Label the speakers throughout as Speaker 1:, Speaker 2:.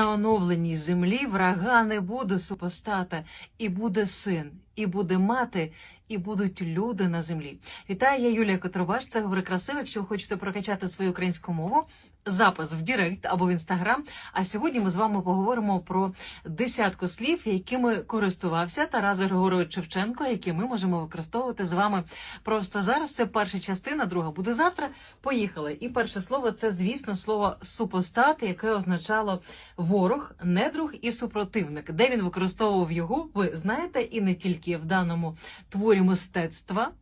Speaker 1: На оновленій землі врага не буде супостата, і буде син, і буде мати, і будуть люди на землі. Вітаю, я Юлія Котробаш. Це говори красиво. Якщо ви хочете прокачати свою українську мову, запис в Дірект або в Інстаграм. А сьогодні ми з вами поговоримо про десятку слів, якими користувався Тарас Григорович Шевченко, які ми можемо використовувати з вами просто зараз. Це перша частина, друга буде завтра. Поїхали. І перше слово це, звісно, слово супостат, яке означало ворог, недруг і супротивник. Де він використовував його, ви знаєте, і не тільки в даному творі мистецтва.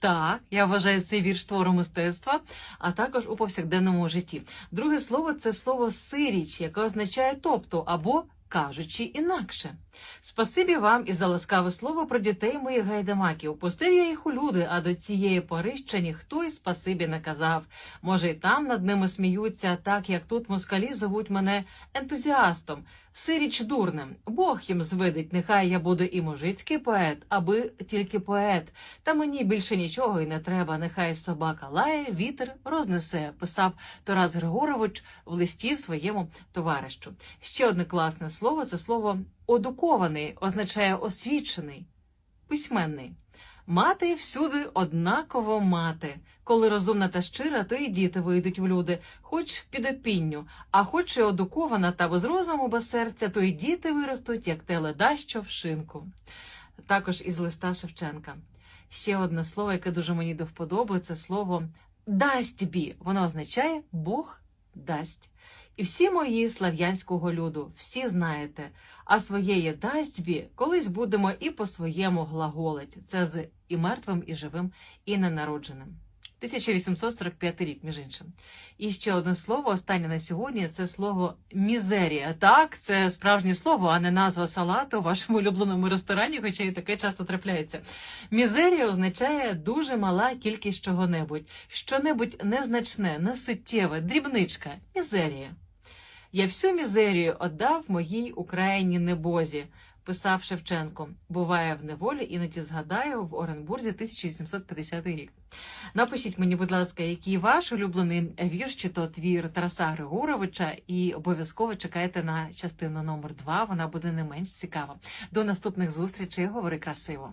Speaker 1: Так, я вважаю цей вірш твором мистецтва, а також у повсякденному житті. Друге слово це слово сиріч, яке означає тобто або кажучи інакше. Спасибі вам і за ласкаве слово про дітей моїх гайдамаків. Пустив я їх у люди, а до цієї пори ще ніхто й спасибі не казав. Може, й там над ними сміються, так як тут москалі зовуть мене ентузіастом. Сиріч дурним, Бог їм звидить, нехай я буду і мужицький поет, аби тільки поет. Та мені більше нічого й не треба. Нехай собака лає, вітер рознесе, писав Тарас Григорович в листі своєму товаришу. Ще одне класне слово це слово одукований, означає освічений, письменний. Мати всюди однаково мати. Коли розумна та щира, то і діти вийдуть в люди, хоч під опінню, а хоч і одукована та без розуму, без серця, то і діти виростуть, як те леда, що в шинку. Також із листа Шевченка. Ще одне слово, яке дуже мені до вподоби, це слово дасть бі. Воно означає Бог дасть. І всі мої слав'янського люду, всі знаєте, а своєї дастьбі колись будемо і по-своєму глаголить. Це з і мертвим, і живим, і ненародженим. 1845 рік, між іншим. І ще одне слово, останнє на сьогодні, це слово мізерія. Так, це справжнє слово, а не назва салату у вашому улюбленому ресторані, хоча і таке часто трапляється. Мізерія означає дуже мала кількість чого-небудь, що-небудь незначне, несуттєве, дрібничка, мізерія. Я всю мізерію отдав моїй Україні небозі, писав Шевченко. Буває в неволі, іноді згадаю в Оренбурзі 1850 рік. Напишіть мені, будь ласка, який ваш улюблений вірш чи то твір Тараса Григоровича, і обов'язково чекайте на частину номер 2, Вона буде не менш цікава. До наступних зустрічей. Говори красиво.